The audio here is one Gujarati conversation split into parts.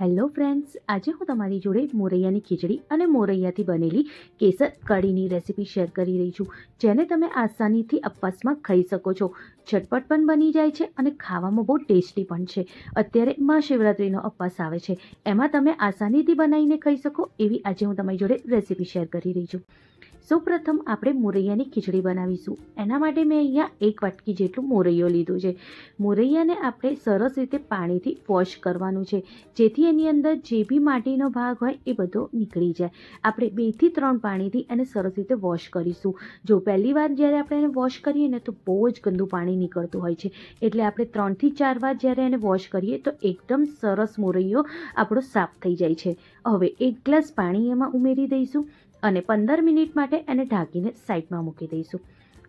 હેલો ફ્રેન્ડ્સ, આજે હું તમારી જોડે મોરૈયાની ખીચડી અને મોરૈયાથી બનેલી કેસર કઢીની રેસીપી શેર કરી રહી છું, જેને તમે આસાનીથી અપવાસમાં ખાઈ શકો છો. ઝટપટ પણ બની જાય છે અને ખાવામાં બહુ ટેસ્ટી પણ છે. અત્યારે મહાશિવરાત્રિનો અપવાસ આવે છે. એમાં તમે આસાનીથી બનાવીને ખાઈ શકો, એવી આજે હું તમારી જોડે રેસીપી શેર કરી રહી છું. સૌપ્રથમ આપણે મોરૈયાની ખીચડી બનાવીશું. એના માટે મેં અહીંયા એક વાટકી જેટલું મોરૈયો લીધું છે. મોરૈયાને આપણે સરસ રીતે પાણીથી વોશ કરવાનું છે. જેથી એની અંદર જે બી માટીનો ભાગ હોય એ બધો નીકળી જાય. આપણે બેથી ત્રણ પાણીથી એને સરસ રીતે વોશ કરીશું. જો પહેલી વાર જ્યારે આપણે એને વોશ કરીએ ને તો બહુ જ ગંદુ પાણી નીકળતું હોય છે. એટલે આપણે ત્રણથી ચાર વાર જ્યારે એને વોશ કરીએ તો એકદમ સરસ મોરૈયો આપણો સાફ થઈ જાય છે. હવે એક ગ્લાસ પાણી એમાં ઉમેરી દઈશું. અને પંદર મિનિટ માટે એને ઢાંકીને સાઈડમાં મૂકી દઈશું.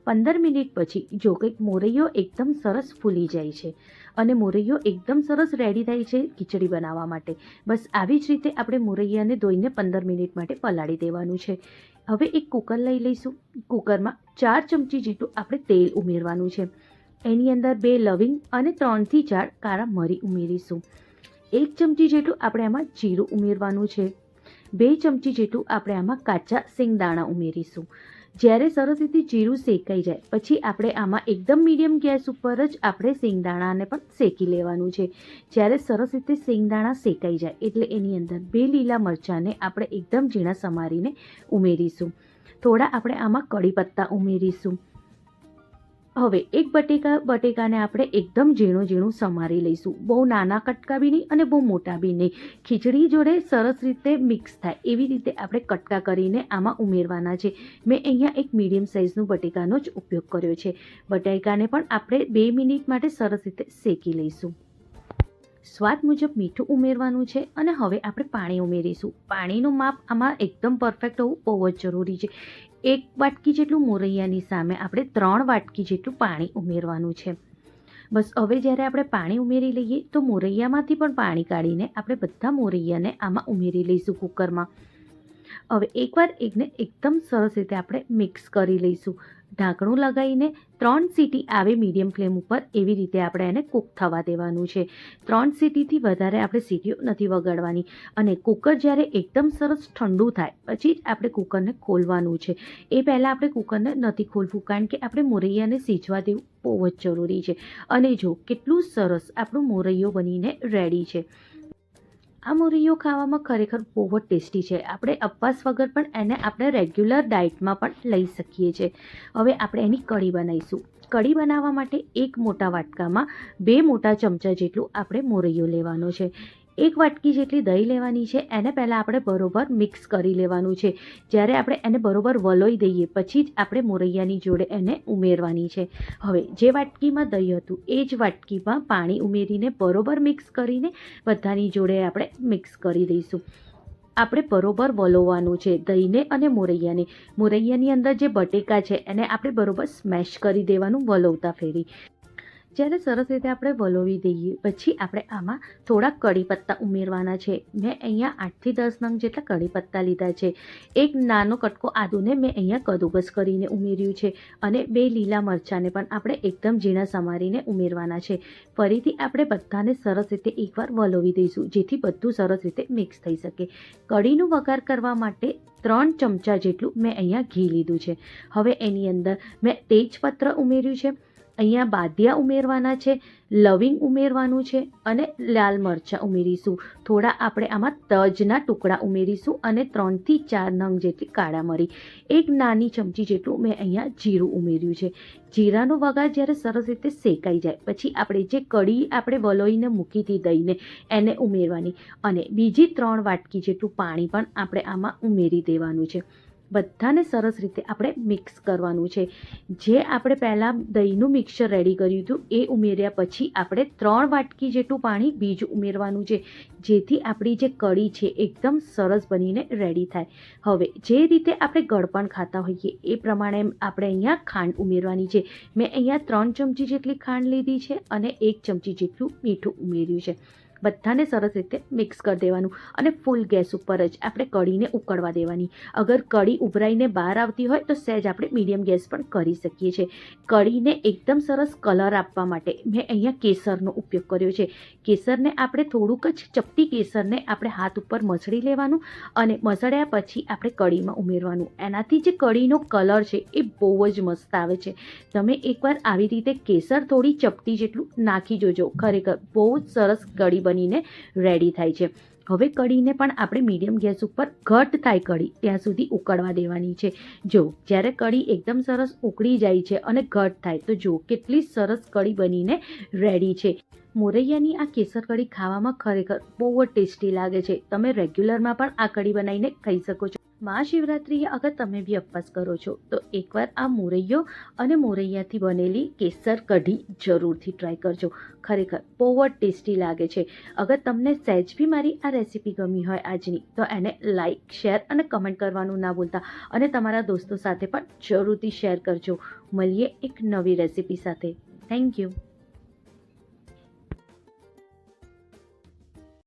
પંદર મિનિટ પછી જો કંઈક મોરૈયો એકદમ સરસ ફૂલી જાય છે અને મોરૈયો એકદમ સરસ રેડી થાય છે ખીચડી બનાવવા માટે. બસ આવી જ રીતે આપણે મોરૈયાને ધોઈને પંદર મિનિટ માટે પલાળી દેવાનું છે. હવે એક કુકર લઈ લઈશું. કુકરમાં ચાર ચમચી જેટલું આપણે તેલ ઉમેરવાનું છે. એની અંદર બે લવિંગ અને ત્રણથી ચાર કાળા મરી ઉમેરીશું. એક ચમચી જેટલું આપણે આમાં જીરું ઉમેરવાનું છે. બે ચમચી જેટલું આપણે આમાં કાચા સિંગદાણા ઉમેરીશું. જ્યારે સરસ રીતે જીરું શેકાઈ જાય, પછી આપણે આમાં એકદમ મીડિયમ ગેસ ઉપર જ આપણે સિંગદાણાને પણ શેકી લેવાનું છે. જ્યારે સરસ રીતે સિંગદાણા શેકાઈ જાય, એટલે એની અંદર બે લીલા મરચાંને આપણે એકદમ ઝીણા સમારીને ઉમેરીશું. થોડા આપણે આમાં કડી પત્તા ઉમેરીશું. હવે એક બટેકા, બટેકાને આપણે એકદમ ઝીણું ઝીણું સમારી લઈશું. બહુ નાના કટકા બી નહીં અને બહુ મોટા બી નહીં. ખીચડી જોડે સરસ રીતે મિક્સ થાય. એવી રીતે આપણે કટકા કરીને આમાં ઉમેરવાના છે. મેં અહીંયા એક મીડિયમ સાઇઝનું બટેકાનો જ ઉપયોગ કર્યો છે. બટેકાને પણ આપણે બે મિનિટ માટે સરસ રીતે શેકી લઈશું. સ્વાદ મુજબ મીઠું ઉમેરવાનું છે અને હવે આપણે પાણી ઉમેરીશું. પાણીનું માપ આમાં એકદમ પરફેક્ટ હોવું બહુ જ જરૂરી છે. એક વાટકી જેટલું મોરૈયાની સામે આપણે ત્રણ વાટકી જેટલું પાણી ઉમેરવાનું છે. બસ હવે જ્યારે આપણે પાણી ઉમેરી લઈએ તો મોરૈયામાંથી પણ પાણી કાઢીને આપણે બધા મોરૈયાને આમાં ઉમેરી લઈશું કુકરમાં. હવે એકવાર એકને એકદમ સરસ રીતે આપણે મિક્સ કરી લઈશું. ઢાંકણું લગાવીને ત્રણ સીટી આવે મીડિયમ ફ્લેમ ઉપર એવી રીતે આપણે એને કૂક થવા દેવાનું છે. ત્રણ સીટીથી વધારે આપણે સીટીઓ નથી વગાડવાની. અને કુકર જ્યારે એકદમ સરસ ઠંડુ થાય, પછી જ આપણે કુકરને ખોલવાનું છે. એ પહેલાં આપણે કુકરને નથી ખોલવું, કારણ કે આપણે મોરૈયાને સીજવા દેવું બહુ જ જરૂરી છે. અને જો કેટલું સરસ આપણું મોરૈયો બનીને રેડી છે. આ મોરૈયો ખાવામાં ખરેખર બહુ જ ટેસ્ટી છે. આપણે અપવાસ વગર પણ એને આપણે રેગ્યુલર ડાયટમાં પણ લઈ શકીએ છીએ. હવે આપણે એની કઢી બનાવીશું. કઢી બનાવવા માટે એક મોટા વાટકામાં બે મોટા ચમચા જેટલું આપણે મોરૈયો લેવાનો છે. એક વાટકી જેટલી દહીં લેવાની છે, એને પહેલાં આપણે બરોબર મિક્સ કરી લેવાનું છે. જ્યારે આપણે એને બરોબર વલોઈ દઈએ, પછી જ આપણે મોરૈયાની જોડે એને ઉમેરવાની છે. હવે, જે વાટકીમાં દહીં હતું, એ જ વાટકીમાં પાણી ઉમેરીને બરોબર મિક્સ કરીને બધાની જોડે આપણે મિક્સ કરી દઈશું. આપણે બરોબર વલોવાનું છે, દહીંને અને મોરૈયાને. મોરૈયાની અંદર જે બટેકા છે, એને આપણે બરોબર સ્મેશ કરી દેવાનું, વલોવતા ફેરી. જ્યારે સરસ રીતે આપણે વલોવી દઈએ, પછી આપણે આમાં થોડા કડી પત્તા ઉમેરવાના છે. મેં અહીંયા આઠથી દસ નંગ જેટલા કડી પત્તા લીધા છે. એક નાનો કટકો આદુને મેં અહીંયા કદુબસ કરીને ઉમેર્યું છે અને બે લીલા મરચાંને પણ આપણે એકદમ ઝીણા સમારીને ઉમેરવાના છે. ફરીથી આપણે બધાને સરસ રીતે એકવાર વલોવી દઈશું, જેથી બધું સરસ રીતે મિક્સ થઈ શકે. કઢીનું વઘાર કરવા માટે ત્રણ ચમચા જેટલું મેં અહીંયા ઘી લીધું છે. હવે એની અંદર મેં તેજપત્ર ઉમેર્યું છે. અહીંયા બાદિયા ઉમેરવાના છે, લવિંગ ઉમેરવાનું છે અને લાલ મરચાં ઉમેરીશું. થોડા આપણે આમાં તજના ટુકડા ઉમેરીશું અને ત્રણથી ચાર નંગ જેટલી કાળા મરી. એક નાની ચમચી જેટલું મેં અહીંયા જીરું ઉમેર્યું છે. જીરાનો વઘાર જ્યારે સરસ રીતે શેકાઈ જાય, પછી આપણે જે કઢી આપણે વલોઈને મૂકી હતી દહીંને, એને ઉમેરવાની. અને બીજી ત્રણ વાટકી જેટલું પાણી પણ આપણે આમાં ઉમેરી દેવાનું છે. બધાને સરસ રીતે આપણે મિક્સ કરવાનું છે. જે આપણે પહેલાં દહીંનું મિક્સર રેડી કર્યું હતું, એ ઉમેર્યા પછી આપણે ત્રણ વાટકી જેટલું પાણી બીજ ઉમેરવાનું છે. જેથી આપણી જે કઢી છે, એકદમ સરસ બનીને રેડી થાય. હવે, જે રીતે આપણે ગળપણ ખાતા હોઈએ, એ પ્રમાણે આપણે અહીંયા ખાંડ ઉમેરવાની છે. મેં અહીંયા ત્રણ ચમચી જેટલી ખાંડ લીધી છે અને એક ચમચી જેટલું મીઠું ઉમેર્યું છે. બધાને સરસ રીતે મિક્સ કરી દેવાનું. અને ફૂલ ગેસ ઉપર જ આપણે કઢીને ઉકળવા દેવાની. અગર કઢી ઉભરાઈને બહાર આવતી હોય તો સહેજ આપણે મીડિયમ ગેસ પણ કરી શકીએ છીએ. કઢીને એકદમ સરસ કલર આપવા માટે મેં અહીંયા કેસરનો ઉપયોગ કર્યો છે. કેસરને આપણે થોડુંક જ ચપટી કેસરને આપણે હાથ ઉપર મસળી લેવાનું અને મસળ્યા પછી આપણે કઢીમાં ઉમેરવાનું. એનાથી જે કઢીનો કલર છે એ બહુ જ મસ્ત આવે છે. તમે એકવાર આવી રીતે કેસર થોડી ચપટી જેટલું નાખી જોજો. ખરેખર બહુ જ સરસ કઢી બનીને રેડી થાય છે. હવે કઢીને પણ આપણે મીડિયમ ગેસ ઉપર ઘટ થાય કઢી, ત્યાં સુધી ઉકળવા દેવાની છે. જો, જ્યારે કઢી એકદમ સરસ ઉકળી જાય છે અને ઘટ થાય, તો જો, કેટલી સરસ કઢી બનીને રેડી છે. મોરૈયાની આ કેસર કઢી ખાવામાં ખરેખર બહુ જ ટેસ્ટી લાગે છે. તમે રેગ્યુલરમાં પણ આ કઢી બનાવીને ખાઈ શકો છો. મહાશિવરાત્રિએ અગર તમે બી ઉપવાસ કરો છો, તો એકવાર આ મોરૈયો અને મોરૈયાથી બનેલી કેસર કઢી જરૂરથી ટ્રાય કરજો. ખરેખર બહુ જ ટેસ્ટી લાગે છે. અગર તમને સહેજ બી મારી આ રેસીપી ગમી હોય આજની, તો એને લાઇક શેર અને કમેન્ટ કરવાનું ના ભૂલતા. અને તમારા દોસ્તો સાથે પણ જરૂરથી શેર કરજો. મળીએ એક નવી રેસીપી સાથે. Thank you